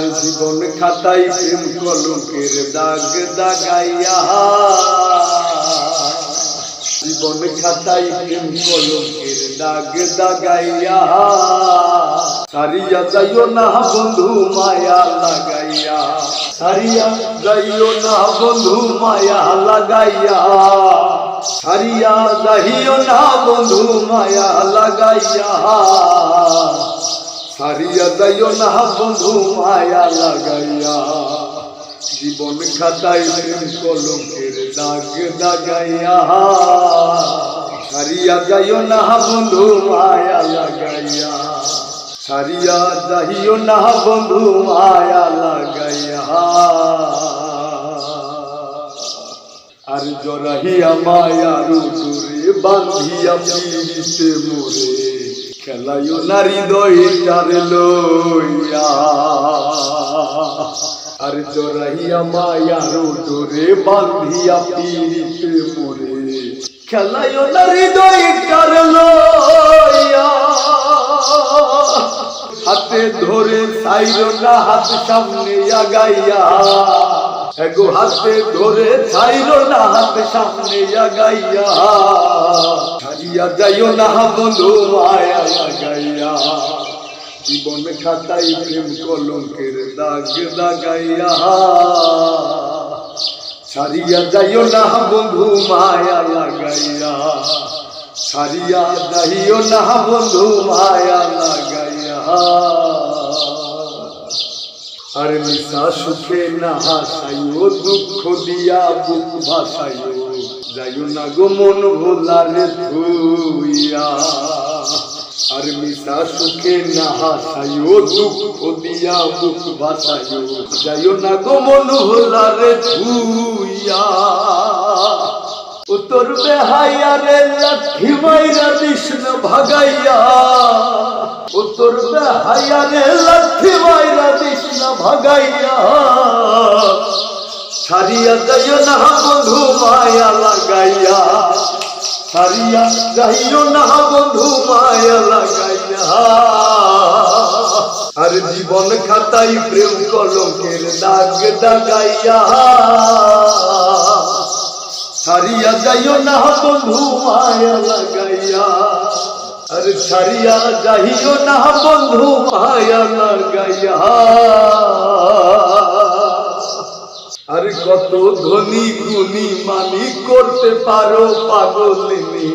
আর জীবন খাতাই প্রেম কলঙ্কের দাগ দাগাইয়া। জীবন খাতাই প্রেম কলঙ্কের দাগ দাগাইয়া। সারিয়া যাইও না বন্ধু মায়া লাগাইয়া। সারিয়া যাইও না বন্ধু মায়া লাগাইয়া। সারিয়া যাইও না বন্ধু মায়া লাগাইয়া। সারিয়া যাইও না বন্ধু, মায়া লাগাইয়া। জীবন খাতায় কলঙ্কের দাগ দাগাইয়া। সারিয়া যাইও না বন্ধু, মায়া লাগাইয়া। সারিয়া যাইও না বন্ধু, মায়া লাগাইয়া। আর জরাহিয়া মায়ার দূরে বান্ধিয়া পিড়িতে মোরে। খেলাইও নারী দইটার লইয়া আর জরাহিয়া মায়ার দূরে বান্ধিয়া পিড়িতে মোরে খেলাইও নারী দইটার লইয়া হাতে ধরে সাইরো না হাত সামনে আগাইয়া। এগো হাতে ধরে ছাইরো না হাত, সামনে আগাইয়া। ছাড়িয়া যাইও না বন্ধু মায়া লাগাইয়া জীবন খাতাই প্রেম কলঙ্কের দাগ দাগাইয়া ছাড়িয়া যাইও না বন্ধু, মায়া লাগাইয়া। ছাড়িয়া যাইও না বন্ধু, মায়া লাগাইয়া। আর নিশা সুখে না হাসাইও দুঃখ দিয়া বুক ভাসাইও যাইও না গো মন ভোলারে ধুইয়া। আর মিশা সুখে না হাসাইও দুঃখ দিয়া বুক ভাসাইও যাইও না গো মন ভোলারে ধুইয়া। উত্তর বেহাইয়া রে লাঠি মাইরা কৃষ্ণ ভাগাইয়া। উত্তর বেহাইয়া রে লাঠি মাইরা কৃষ্ণ ভাগাইয়া। ছাড়িয়া যাইও না বন্ধু, মায়া লাগাইয়া। ছাড়িয়া যাইও না বন্ধু, মায়া লাগাইয়া। আর জীবন খাতাই প্রেম কলঙ্কের দাগ দাগাইয়া। ছাড়িয়া যাইও না বন্ধু, মায়া লাগাইয়া। আরে ছাড়িয়া যাইও না বন্ধু মায়া লাগাইয়া। আর কত ধনী গুণী মানি করতে পারো পাগলিনী।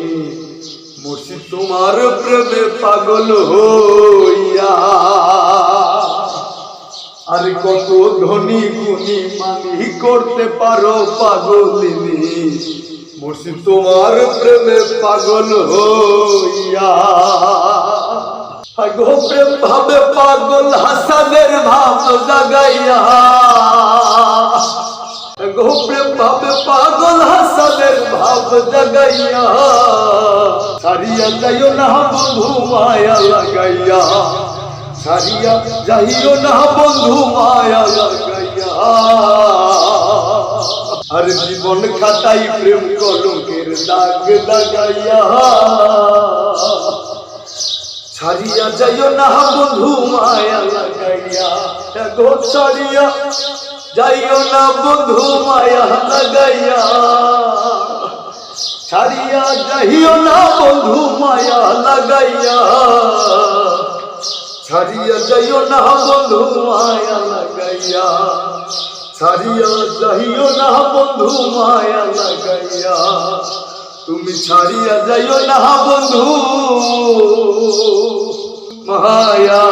তোমার প্রেমে পাগল হইয়া। আর কত ধনী গুণী মানি করতে পারো পাগলিনী। মুর্শিদ, তোমার প্রেমে পাগল হইয়া। আগো প্রেম ভাবে পাগল হাসানের ভাব জাগাইয়া। আগো প্রেম ভাবে পাগল হাসানের ভাব জাগাইয়া। সারিয়া যাইও না বন্ধু মায়া লাগাইয়া। সারিয়া যাইও না বন্ধু মায়া জীবন খাতাই প্রেম কলঙ্কের দাগ লাগাইয়া। ছাড়িয়া যাইও না বন্ধু, মায়া লাগাইয়া। গো ছাড়িয়া যাইও না বন্ধু, মায়া লাগাইয়া। ছাড়িয়া যাইও না বন্ধু, মায়া লাগাইয়া। ছাড়িয়া যাইও না বন্ধু, মায়া লাগাইয়া। ছাড়িয়া যাইও না বন্ধু মায়া লাগাইয়া তুমি ছাড়িয়া যাইও না বন্ধু। মায়া